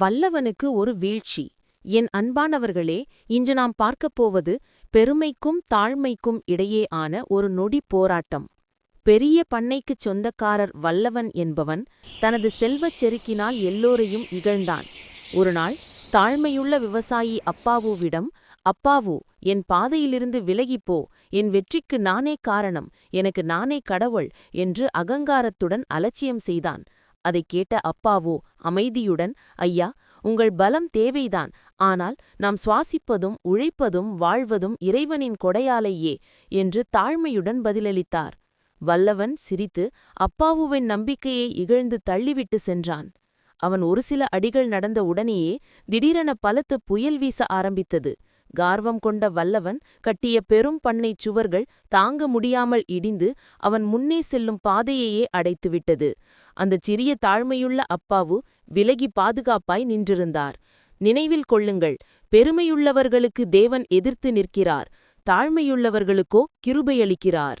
வல்லவனுக்கு ஒரு வீழ்ச்சி. என் அன்பானவர்களே இன்று நாம் பார்க்கப் போவது பெருமைக்கும் தாழ்மைக்கும் இடையே ஆன ஒரு நொடி போராட்டம். பெரிய பண்ணைக்குச் சொந்தக்காரர் வல்லவன் என்பவன் தனது செல்வச் செருக்கினால் எல்லோரையும் இகழ்ந்தான். ஒருநாள் தாழ்மையுள்ள விவசாயி அப்பாவுவிடம் அப்பாவு என் பாதையிலிருந்து விலகிப்போ என் வெற்றிக்கு நானே காரணம் எனக்கு நானே கடவுள் என்று அகங்காரத்துடன் அலட்சியம் செய்தான். அதைக் கேட்ட அப்பாவோ அமைதியுடன் ஐயா உங்கள் பலம் தேவைதான். ஆனால் நாம் சுவாசிப்பதும் உழைப்பதும் வாழ்வதும் இறைவனின் கொடையாலேயே என்று தாழ்மையுடன் பதிலளித்தார். வல்லவன் சிரித்து அப்பாவுவின் நம்பிக்கையை இகழ்ந்து தள்ளிவிட்டு சென்றான். அவன் ஒரு சில அடிகள் நடந்த உடனேயே திடீரென பலத்து புயல் வீச ஆரம்பித்தது. கார்வம் கொண்ட வல்லவன் கட்டிய பெரும் பண்ணைச் சுவர்கள் தாங்க முடியாமல் இடிந்து அவன் முன்னே செல்லும் பாதையையே அடைத்துவிட்டது. அந்தச் சிறிய தாழ்மையுள்ள அப்பாவு விலகி பாதுகாப்பாய் நின்றிருந்தார். நினைவில் கொள்ளுங்கள் பெருமையுள்ளவர்களுக்கு தேவன் எதிர்த்து நிற்கிறார் தாழ்மையுள்ளவர்களுக்கோ கிருபையளிக்கிறார்